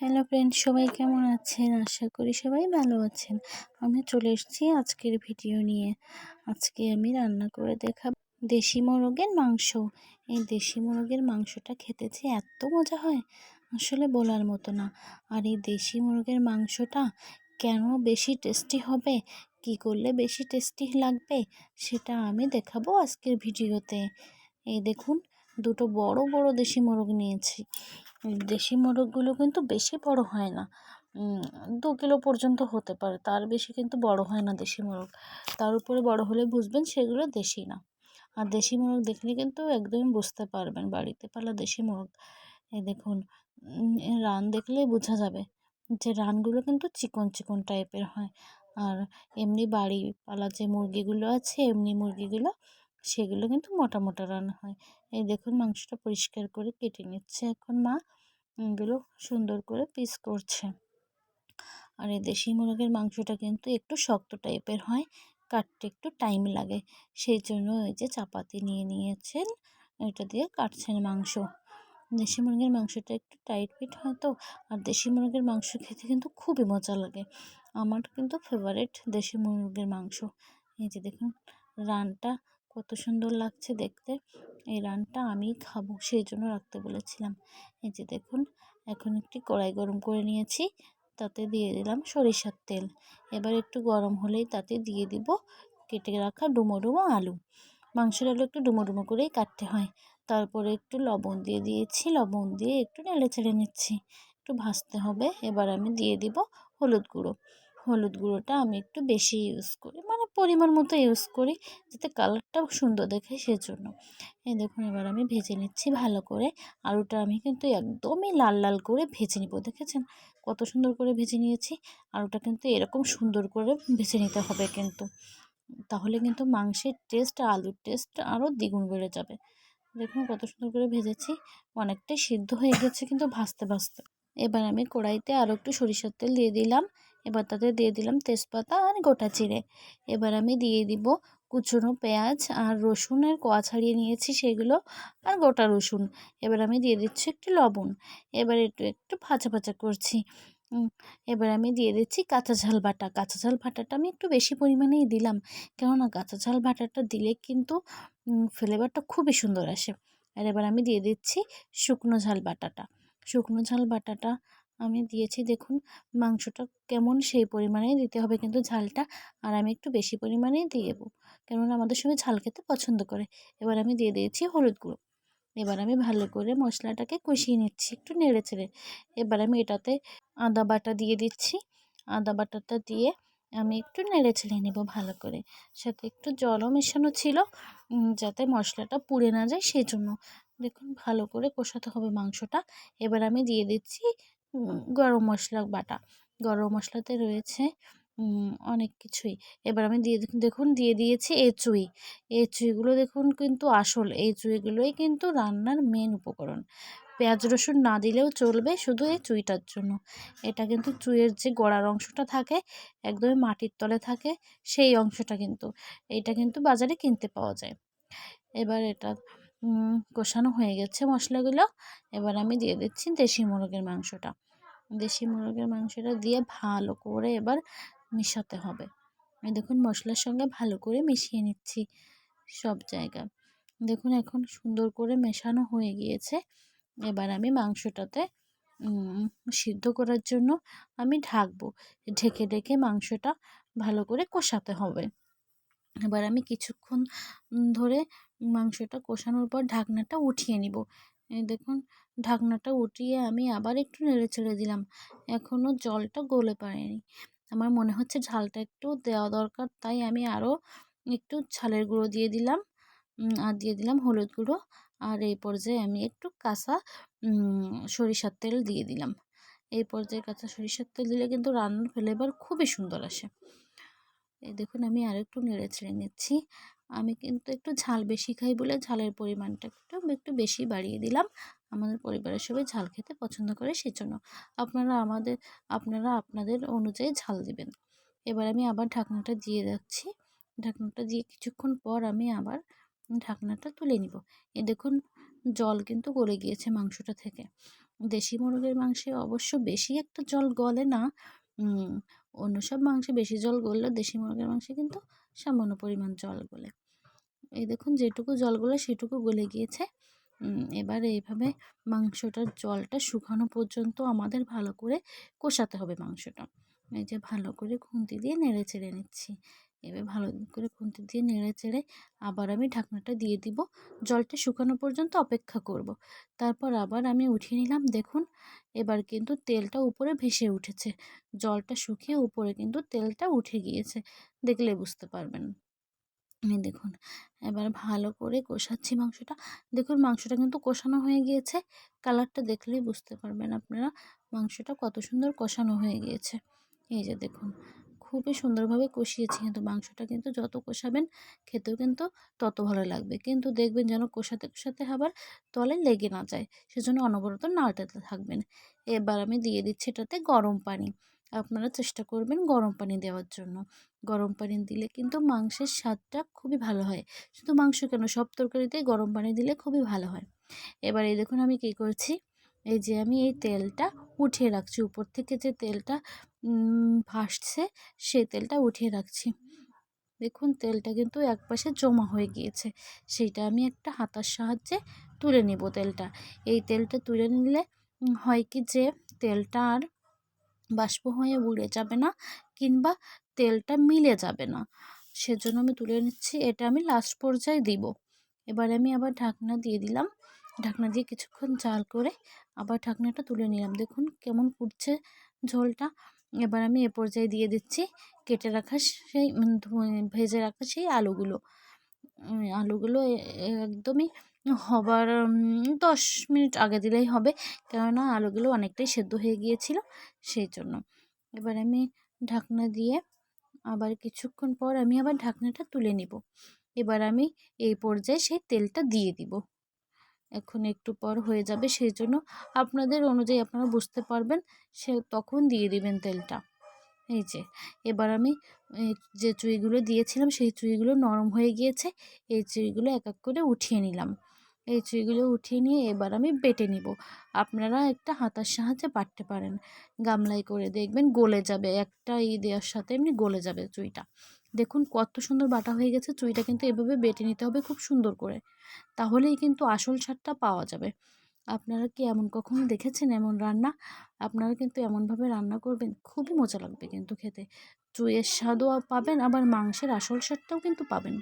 Hello friend সবাই কেমন আছেন? আশা করি সবাই ভালো আছেন। আমি চলে এসেছি আজকের ভিডিও নিয়ে। আজকে আমি রান্না করে দেখাব দেশি মোরগের মাংস। এই দেশি মোরগের মাংসটা খেতেছে এত মজা হয়, আসলে বলার মতো না। আর এই দেশি মুরগের মাংসটা কেন বেশি টেস্টি হবে, কি করলে বেশি টেস্টি লাগবে, সেটা আমি দেখাবো আজকের ভিডিওতে। এই দেখুন দুটো বড় বড় দেশি মোরগ নিয়েছি। দেশি মোরগগুলো কিন্তু বেশি বড় হয় না। দু কিলো পর্যন্ত হতে পারে। তার বেশি কিন্তু বড় হয় না দেশি মোরগ। তার উপরে বড় হলে বুঝবেন সেগুলো দেশি না। আর দেশি মোরগ দেখলে কিন্তু একদমই বুঝতে পারবেন বাড়িতে পালা দেশি মোরগ। এই দেখুন রান দেখলেই বোঝা যাবে যে রানগুলো কিন্তু চিকন চিকন টাইপের হয়। আর এমনি বাড়ি পালা যে মুরগিগুলো আছে, এমনি মুরগিগুলো সেগুলো কিন্তু মোটা মোটা রান হয়। এই দেখুন মাংসটা পরিষ্কার করে কেটে নিচ্ছে এখন মা। এগুলো সুন্দর করে পিস করছে। আর এই দেশি মুরগের মাংসটা কিন্তু একটু শক্ত টাইপের হয়, কাটতে একটু টাইম লাগে। সেই জন্য ওই যে চাপাতি নিয়ে নিয়েছেন, এটা দিয়ে কাটছেন মাংস। দেশি মুরগির মাংসটা একটু টাইট ফিট হয় তো, আর দেশি মুরগির মাংস খেতে কিন্তু খুবই মজা লাগে। আমার কিন্তু ফেভারিট দেশি মুরগির মাংস। এই যে দেখুন রানটা কত সুন্দর লাগছে দেখতে। এই রানটা আমি খাব সেই জন্য রাখতে বলেছিলাম। এই যে দেখুন, এখন একটি কড়াই গরম করে নিয়েছি, তাতে দিয়ে দিলাম সরিষার তেল। এবার একটু গরম হলেই তাতে দিয়ে দিব কেটে রাখা ডুমো ডুমো আলু। মাংসের আলু একটু ডুমো ডুমো করেই কাটতে হয়। তারপরে একটু লবণ দিয়ে দিয়েছি, লবণ দিয়ে একটু নেড়ে ছেড়ে নিচ্ছি। একটু ভাজতে হবে, এবার আমি দিয়ে দিব হলুদ গুঁড়ো। হলুদ গুঁড়োটা আমি একটু বেশি ইউজ করি পরিমাণ মতো ইউজ করি যাতে কালারটাও সুন্দর দেখে সেজন্য। এই দেখুন, এবার আমি ভেজে নিচ্ছি ভালো করে। আলুটা আমি কিন্তু একদমই লাল লাল করে ভেজে নিব, দেখেছেন? কত সুন্দর করে ভেজে নিয়েছি। আলুটা কিন্তু এরকম সুন্দর করে ভেজে নিতে হবে কিন্তু। তাহলে কিন্তু মাংসের টেস্ট আলুর টেস্ট আরও দ্বিগুণ বেড়ে যাবে। দেখুন, কত সুন্দর করে ভেজেছি। অনেকটাই সিদ্ধ হয়ে গেছে কিন্তু ভাজতে ভাজতে। এবার আমি কড়াইতে আরও একটু সরিষার তেল দিয়ে দিলাম। এবার তাতে দিয়ে দিলাম তেজপাতা আর গোটা চিড়ে এবার আমি দিয়ে দিব কুচনো পেঁয়াজ আর রসুনের কোয়া ছাড়িয়ে নিয়েছি সেগুলো আর গোটা রসুন। এবার আমি দিয়ে দিচ্ছি একটু লবণ। এবার একটু একটু ভাজা ভাজা করছি। এবার আমি দিয়ে দিচ্ছি কাঁচা ঝাল বাটা। কাঁচা ঝাল বাটাটা আমি একটু বেশি পরিমাণেই দিলাম। কেননা কাঁচা ঝাল বাটাটা দিলে কিন্তু ফ্লেভারটা খুবই সুন্দর আসে। আর এবার আমি দিয়ে দিচ্ছি শুকনো ঝাল বাটাটা। শুকনো ঝাল বাটাটা আমি দিয়েছি। দেখুন, মাংসটা কেমন সেই পরিমাণেই দিতে হবে কিন্তু ঝালটা। আর আমি একটু বেশি পরিমাণেই দিয়ে দেবো। কেননা আমাদের সঙ্গে ঝাল খেতে পছন্দ করে। এবার আমি দিয়ে দিয়েছি হলুদ গুঁড়ো। এবার আমি ভালো করে মশলাটাকে কষিয়ে নিচ্ছি একটু নেড়ে চেড়ে। এবার আমি এটাতে আদা বাটা দিয়ে দিচ্ছি। আদা বাটাটা দিয়ে আমি একটু নেড়ে ছেড়ে নেব ভালো করে। সাথে একটু জলও মেশানো ছিল যাতে মশলাটা পুড়ে না যায় সেই জন্য দেখুন, ভালো করে কষাতে হবে মাংসটা। এবার আমি দিয়ে দিচ্ছি গরম মশলা বাটা। গরম মশলাতে রয়েছে অনেক কিছুই। এবার আমি দিয়ে দেখুন দিয়ে দিয়েছি এঁচুই। এঁচুইগুলো দেখুন কিন্তু আসল এই চুইগুলোই কিন্তু রান্নার মেন উপকরণ। পেঁয়াজ রসুন না দিলেও চলবে শুধু এই চুইটার জন্য। এটা কিন্তু চুইয়ের যে গোড়ার অংশটা থাকে, একদমই মাটির তলে থাকে, সেই অংশটা কিন্তু। এটা কিন্তু বাজারে কিনতে পাওয়া যায়। এবার এটা কষানো হয়ে গেছে মশলাগুলো। এবার আমি দিয়ে দিচ্ছি দেশি মুরগের মাংসটা। দেশি মুরগের মাংসটা দিয়ে ভালো করে এবার মেশাতে হবে। দেখুন, মশলার সঙ্গে ভালো করে মিশিয়ে নিচ্ছি সব জায়গা দেখুন, এখন সুন্দর করে মেশানো হয়ে গিয়েছে। এবার আমি মাংসটাতে সিদ্ধ করার জন্য আমি ঢাকবো। ঢেকে ঢেকে মাংসটা ভালো করে কষাতে হবে। এবার আমি কিছুক্ষণ ধরে মাংসটা কষানোর পর ঢাকনাটা উঠিয়ে নিব। দেখুন, ঢাকনাটা উঠিয়ে আমি আবার একটু নেড়ে ছেড়ে দিলাম। এখনও জলটা গলে পারেনি। আমার মনে হচ্ছে ঝালটা একটু দেওয়া দরকার, তাই আমি আরও একটু ঝালের গুঁড়ো দিয়ে দিলাম আর দিয়ে দিলাম হলুদ গুঁড়ো। আর এই পর্যায়ে আমি একটু কাঁচা সরিষার তেল দিয়ে দিলাম। এই পর্যায়ে কাঁচা সরিষার তেল দিলে কিন্তু রান্নার ফ্লেভার খুবই সুন্দর আসে। এই দেখুন, আমি আর একটু নেড়ে ছেড়ে নিচ্ছি। আমি কিন্তু একটু ঝাল বেশি খাই বলে ঝালের পরিমাণটা একটু একটু বেশি বাড়িয়ে দিলাম। আমাদের পরিবারের সবাই ঝাল খেতে পছন্দ করে সেজন্য। আপনারা আমাদের, আপনারা আপনাদের অনুযায়ী ঝাল দিবেন। এবার আমি আবার ঢাকনাটা দিয়ে যাচ্ছি ঢাকনাটা দিয়ে কিছুক্ষণ পর আমি আবার ঢাকনাটা তুলে নিব। এ দেখুন, জল কিন্তু গলে গিয়েছে মাংসটা থেকে। দেশি মোরগের মাংসে অবশ্য বেশি একটা জল গলে না। অন্য সব মাংসে বেশি জল গলে দেশি মুরগির মাংসে কিন্তু সামান্য পরিমাণ জল গলে। এই দেখুন যেটুকু জল গলে সেটুকু গলে গিয়েছে। এবার এইভাবে মাংসটার জলটা শুকানো পর্যন্ত আমাদের ভালো করে কষাতে হবে মাংসটা। এই যে ভালো করে খুন্তি দিয়ে নেড়ে চেড়ে নিচ্ছি। এবার ভালো করে খুন্তি দিয়ে নেড়ে চেড়ে আবার আমি ঢাকনাটা দিয়ে দিব। জলটা শুকানো পর্যন্ত অপেক্ষা করব। তারপর আবার আমি উঠিয়ে নিলাম। দেখুন, এবার কিন্তু তেলটা উপরে ভেসে উঠেছে। জলটা শুকিয়ে উপরে কিন্তু তেলটা উঠে গিয়েছে। দেখলে বুঝতে পারবেন। দেখুন, এবার ভালো করে কষাচ্ছি মাংসটা। দেখুন, মাংসটা কিন্তু কষানো হয়ে গিয়েছে। কালারটা দেখলেই বুঝতে পারবেন আপনারা মাংসটা কত সুন্দর কষানো হয়ে গিয়েছে। এই যে দেখুন খুবই সুন্দরভাবে কষিয়েছি। কিন্তু মাংসটা কিন্তু যত কষাবেন, খেতেও কিন্তু তত ভালো লাগবে। কিন্তু দেখবেন যেন কষাতে কষাতে আবার তলে লেগে না যায়। সেজন্য অনবরত নাড়াতে থাকবেন। এবার আমি দিয়ে দিচ্ছি এটাতে গরম পানি। আপনারা চেষ্টা করবেন গরম পানি দেওয়ার জন্য। গরম পানি দিলে কিন্তু মাংসের স্বাদটা খুবই ভালো হয়। শুধু মাংস কেন, সব তরকারিতেই গরম পানি দিলে খুবই ভালো হয়। এবার এই দেখুন আমি কী করছি? এই যে আমি এই তেলটা উঠিয়ে রাখছি। উপর থেকে যে তেলটা ভাসছে সেই তেলটা উঠিয়ে রাখছি। দেখুন, তেলটা কিন্তু একপাশে জমা হয়ে গিয়েছে। সেইটা আমি একটা হাতার সাহায্যে তুলে নিব তেলটা। এই তেলটা তুলে নিলে হয় কি যে, তেলটা আর বাষ্প হয়ে উড়ে যাবে না কিংবা তেলটা মিলে যাবে না। সেজন্য আমি তুলে নিচ্ছি, এটা আমি লাস্ট পর্যায়ে দিব। এবার আমি আবার ঢাকনা দিয়ে দিলাম। ঢাকনা দিয়ে কিছুক্ষণ জাল করে আবার ঢাকনাটা তুলে নিলাম। দেখুন, কেমন ফুটছে ঝোলটা। এবার আমি এ পর্যায়ে দিয়ে দিচ্ছি কেটে রাখা সেই ভেজে রাখা সেই আলুগুলো। আলুগুলো একদমই হবার দশ মিনিট আগে দিলেই হবে। কেননা আলুগুলো অনেকটাই সেদ্ধ হয়ে গিয়েছিল সেই জন্য। এবার আমি ঢাকনা দিয়ে আবার কিছুক্ষণ পর আমি আবার ঢাকনাটা তুলে নিব। এবার আমি এই পর্যায়ে সেই তেলটা দিয়ে দিব। এখন একটু পর হয়ে যাবে সেই জন্য আপনাদের অনুযায়ী আপনারা বুঝতে পারবেন, সে তখন দিয়ে দিবেন তেলটা। এই যে, এবার আমি যে চুইগুলো দিয়েছিলাম, সেই চুইগুলো নরম হয়ে গিয়েছে, এই চুইগুলো এক এক করে উঠিয়ে নিলাম। এই চুইগুলো উঠিয়ে নিয়ে এবার আমি বেটে নিব। আপনারা একটা হাতার সাহায্যে বাটতে পারেন। গামলায় করে দেখবেন গলে যাবে, একটা ই দেওয়ার সাথে এমনি গলে যাবে চুইটা। দেখুন কত সুন্দর বাটা হয়ে গেছে চুইটা কিন্তু এভাবে বেটে নিতে হবে খুব সুন্দর করে। তাহলেই কিন্তু আসল স্বাদটা পাওয়া যাবে। আপনারা কি এমন কখনো দেখেছেন এমন রান্না? আপনারা কিন্তু এমনভাবে রান্না করবেন, খুবই মজা লাগবে কিন্তু খেতে। চুইয়ের স্বাদও পাবেন, আবার মাংসের আসল স্বাদটাও কিন্তু পাবেন।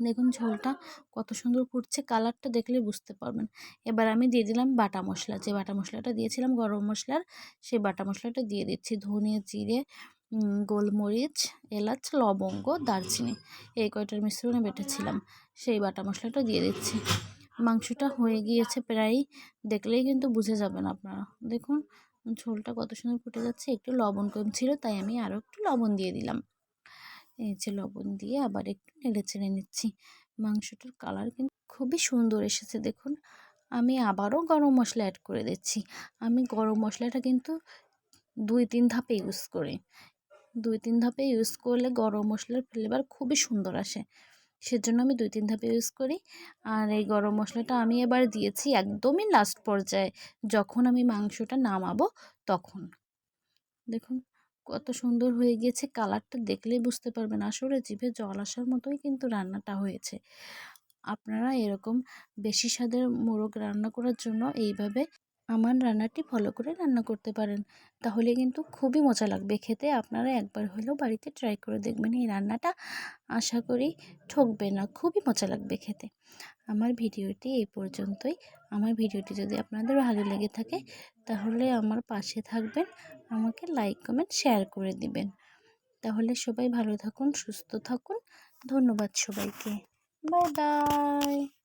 দেখুন ঝোলটা কত সুন্দর ফুটছে, কালারটা দেখলে বুঝতে পারবেন। এবার আমি দিয়ে দিলাম বাটা মশলা, যে বাটা মশলাটা দিয়েছিলাম, গরম মশলার, সেই বাটা মশলাটা দিয়ে দিচ্ছি ধনে জিরে গোলমরিচ, এলাচ, লবঙ্গ, দারচিনি এই কয়টার মিশ্রণে বেটেছিলাম। সেই বাটা মশলাটা দিয়ে দিচ্ছি। মাংসটা হয়ে গিয়েছে প্রায় দেখলেই কিন্তু বুঝে যাবেন আপনারা। দেখুন, ঝোলটা কত সুন্দর ফুটে যাচ্ছে। একটু লবণ কম ছিল, তাই আমি আরও একটু লবণ দিয়ে দিলাম। এই যে লবণ দিয়ে আবার একটু নেড়ে চেড়ে নিচ্ছি। মাংসটার কালার কিন্তু খুবই সুন্দর এসেছে, দেখুন। আমি আবারও গরম মশলা অ্যাড করে দিচ্ছি। আমি গরম মশলাটা কিন্তু দুই, তিন ধাপে ইউজ করি। দুই তিন ধাপে ইউজ করলে গরম মশলার ফ্লেভার খুবই সুন্দর আসে। সেজন্য আমি দুই তিন ধাপে ইউজ করি। আর এই গরম মশলাটা আমি এবার দিয়েছি একদমই লাস্ট পর্যায়ে। যখন আমি মাংসটা নামাবো তখন। দেখুন, কত সুন্দর হয়ে গিয়েছে কালারটা দেখলেই বুঝতে পারবেন। আসলে জিভে জল আসার মতোই কিন্তু রান্নাটা হয়েছে। আপনারা এরকম বেশি স্বাদের মোরগ রান্না করার জন্য এইভাবে আমার রান্নাটি ফলো করে রান্না করতে পারেন। তাহলে কিন্তু খুবই মজা লাগবে খেতে। আপনারা একবার হলেও বাড়িতে ট্রাই করে দেখবেন এই রান্নাটা। আশা করি ঠকবে না, খুবই মজা লাগবে খেতে। আমার ভিডিওটি এই পর্যন্তই। আমার ভিডিওটি যদি আপনাদের ভালো লেগে থাকে, তাহলে আমার পাশে থাকবেন, আমাকে লাইক কমেন্ট শেয়ার করে দিবেন। তাহলে সবাই ভালো থাকুন, সুস্থ থাকুন। ধন্যবাদ সবাইকে। Bye bye